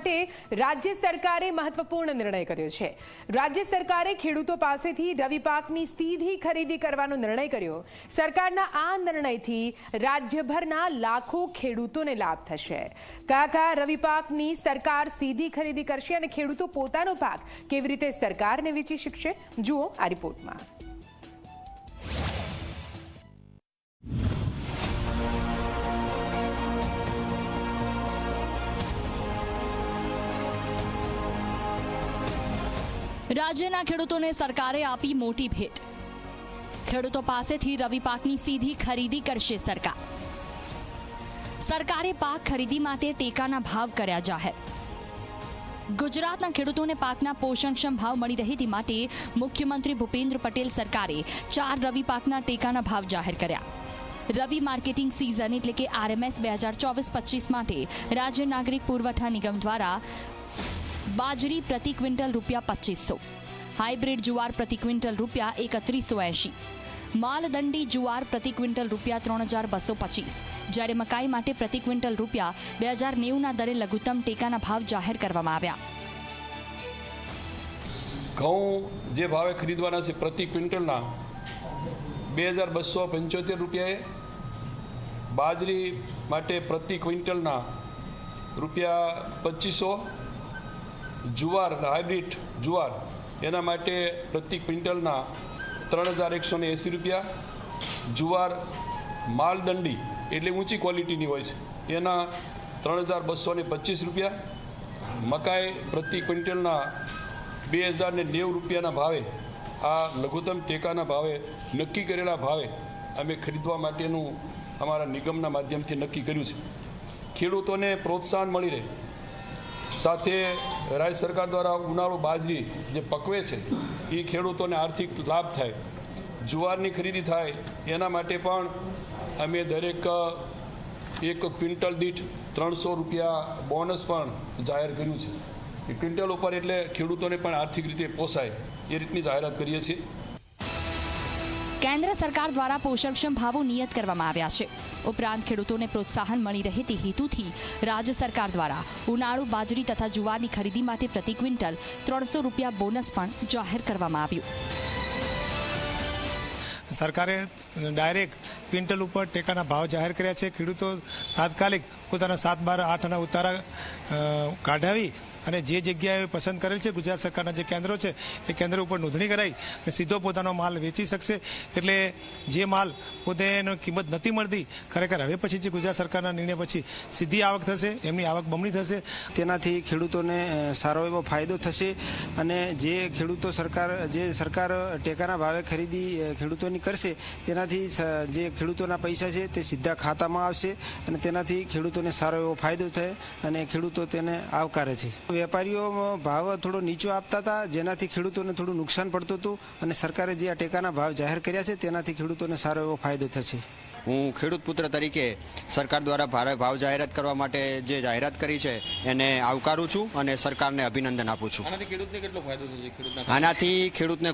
માટે રાજ્ય સરકારે મહત્વપૂર્ણ નિર્ણય કર્યો છે. રાજ્ય સરકારે ખેડૂતો પાસેથી રવિ પાકની સીધી ખરીદી કરવાનો નિર્ણય કર્યો. સરકારના આ નિર્ણયથી રાજ્યભરના લાખો ખેડૂતોને લાભ થશે. કાકા રવિ પાકની સરકાર સીધી ખરીદી કરશે અને ખેડૂતો પોતાનો પાક કેવી રીતે સરકારને વેચી શકશે? જુઓ આ રિપોર્ટમાં. રાજ્યના ખેડૂતોને સરકારે આપી મોટી ભેટ. ખેડૂતો પાસેથી રવિ પાકની સીધી ખરીદી કરશે સરકાર. સરકારે પાક ખરીદી માટે ટેકાના ભાવ કર્યા જાહેર. ગુજરાતના ખેડૂતોને પાકના પોષણક્ષમ ભાવ મળી રહે તે માટે મુખ્યમંત્રી ભૂપેન્દ્ર પટેલ સરકારે ચાર રવિ પાકના ટેકાના ભાવ જાહેર કર્યા. રવિ માર્કેટિંગ સિઝન એટલે કે આરએમએસ બે હજાર ચોવીસ પચીસ માટે રાજ્ય નાગરિક પુરવઠા નિગમ દ્વારા બાજરી પ્રતિ ક્વિન્ટલ રૂપિયા પચીસો. હાઇબ્રિડ જુવાર પ્રતિ ક્વિન્ટલ રૂપિયા એકત્રીસો એંશી. માલદંડી જુવાર પ્રતિ ક્વિન્ટલ રૂપિયા ત્રણ હજાર બસો પચીસ. જ્યારે મકાઈ માટે પ્રતિ ક્વિન્ટલ રૂપિયા બે હજાર નેવુંના દરે લઘુત્તમ ટેકાના ભાવ જાહેર કરવામાં આવ્યા. ઘઉં જે ભાવે ખરીદવાના છે પ્રતિ ક્વિન્ટલના બે હજાર બસો પંચોતેર રૂપિયાએ. બાજરી માટે પ્રતિ ક્વિન્ટલના રૂપિયા પચીસો. જુવાર હાઇબ્રિડ જુવાર, એના માટે પ્રતિ ક્વિન્ટલના ત્રણ હજાર એકસો ને એંસી રૂપિયા. જુવાર માલદંડી, એટલે ઊંચી ક્વોલિટીની હોય છે, એના ત્રણ હજાર બસો ને પચીસ રૂપિયા. મકાઈ પ્રતિ ક્વિન્ટલના બે હજાર ને નેવું રૂપિયાના ભાવે, આ લઘુત્તમ ટેકાના ભાવે, નક્કી કરેલા ભાવે અમે ખરીદવા માટેનું અમારા નિગમના માધ્યમથી નક્કી કર્યું છે. ખેડૂતોને પ્રોત્સાહન મળી રહે સાથે રાજ્ય સરકાર દ્વારા ઉનાળુ બાજરી જે પકવે છે, એ ખેડૂતોને આર્થિક લાભ થાય. જુવારની ખરીદી થાય, એના માટે પણ અમે દરેક, એક ક્વિન્ટલ દીઠ ત્રણસો રૂપિયા બોનસ પણ જાહેર કર્યું છે. એ ક્વિન્ટલ ઉપર એટલે ખેડૂતોને પણ આર્થિક રીતે પોસાય, એ રીતની જાહેરાત કરીએ છીએ. કેન્દ્ર સરકાર દ્વારા પોષણક્ષમ ભાવો નિયત કરવામાં આવ્યા છે. ઉપરાંત ખેડૂતોને પ્રોત્સાહન મળી રહે તે હેતુથી રાજ્ય સરકાર દ્વારા ઉનાળુ બાજરી તથા જુવારની ખરીદી માટે પ્રતિ ક્વિન્ટલ ત્રણસો રૂપિયા બોનસ પણ જાહેર કરવામાં આવ્યું. સરકારે ડાયરેક્ટ ક્વિન્ટલ ઉપર ટેકાના ભાવ જાહેર કર્યા છે. ખેડૂતો તાત્કાલિક પોતાના સાત બાર આઠના ઉતારા કાઢાવી અને જે જગ્યાએ પસંદ કરેલ છે ગુજરાત સરકારના જે કેન્દ્રો છે, એ કેન્દ્ર ઉપર નોંધણી કરાવી અને સીધો પોતાનો માલ વેચી શકશે. એટલે જે માલ પોતે એનો કિંમત નથી મળતી, ખરેખર હવે પછી જે ગુજરાત સરકારના નિર્ણય પછી સીધી આવક થશે, એમની આવક બમણી થશે. તેનાથી ખેડૂતોને સારો એવો ફાયદો થશે અને જે ખેડૂતો સરકાર, જે સરકાર ટેકાના ભાવે ખરીદી ખેડૂતોની કરશે, તેનાથી જે ખેડૂતોના પૈસા છે તે સીધા ખાતામાં આવશે અને તેનાથી ખેડૂતોને સારો એવો ફાયદો થાય અને ખેડૂતો તેને આવકારે છે. વેપારીઓ ભાવ થોડો નીચો આપતા હતા, જેનાથી ખેડૂતોને થોડું નુકસાન પડતું હતું અને સરકારે જે આ ટેકાના ભાવ જાહેર કર્યા છે, તેનાથી ખેડૂતોને સારો એવો ફાયદો થશે. હું ખેડૂત પુત્ર તરીકે સરકાર દ્વારા ભારે ભાવ જાહેરાત કરવા માટે જે જાહેરાત કરી છે એને આવકારું છું અને સરકારને અભિનંદન આપું છું. આનાથી ખેડૂતને આનાથી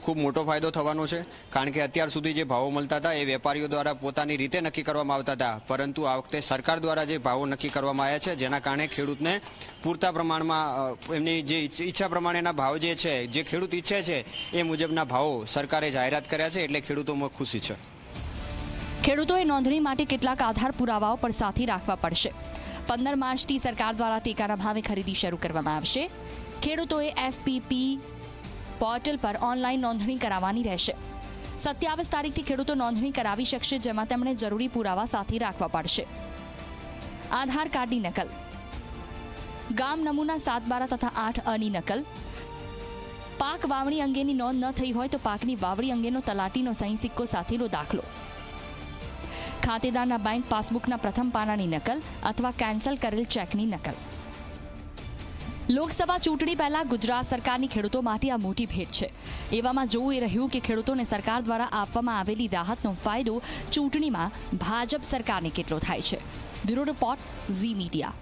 ખૂબ મોટો ફાયદો થવાનો છે કારણ કે અત્યાર સુધી જે ભાવો મળતા હતા એ વેપારીઓ દ્વારા પોતાની રીતે નક્કી કરવામાં આવતા હતા. પરંતુ આ વખતે સરકાર દ્વારા જે ભાવો નક્કી કરવામાં આવ્યા છે જેના કારણે ખેડૂતને પૂરતા પ્રમાણમાં એમની જે ઈચ્છા પ્રમાણેના ભાવ જે છે જે ખેડૂત ઈચ્છે છે એ મુજબના ભાવો સરકારે જાહેરાત કર્યા છે એટલે ખેડૂતોમાં ખુશી છે. ખેડૂતોએ નોંધણી માટે કેટલાક આધાર પુરાવાઓ પણ સાથે રાખવા પડશે. પંદર માર્ચથી સરકાર દ્વારા ટેકાના ભાવે ખરીદી શરૂ કરવામાં આવશે. ખેડૂતોએ એફપીપી પોર્ટલ પર ઓનલાઈન નોંધણી કરાવવાની રહેશે. સત્યાવીસ તારીખથી ખેડૂતો નોંધણી કરાવી શકશે, જેમાં તેમણે જરૂરી પુરાવા સાથે રાખવા પડશે. આધાર કાર્ડની નકલ. ગામ નમૂના સાત બારા તથા આઠ અની નકલ. પાક વાવણી અંગેની નોંધ ન થઈ હોય તો પાકની વાવણી અંગેનો તલાટીનો સહી સિક્કો સાથેનો દાખલો. ખાતેદારના બેંક પાસબુકના પ્રથમ પાનાની નકલ અથવા કેન્સલ કરેલ ચેકની નકલ. લોકસભા ચૂંટણી પહેલા ગુજરાત સરકારની ખેડૂતો માટે આ મોટી ભેટ છે. એવામાં જોવું એ રહ્યું કે ખેડૂતોને સરકાર દ્વારા આપવામાં આવેલી રાહતનો ફાયદો ચૂંટણીમાં ભાજપ સરકારને કેટલો થાય છે. Bureau report Zee Media.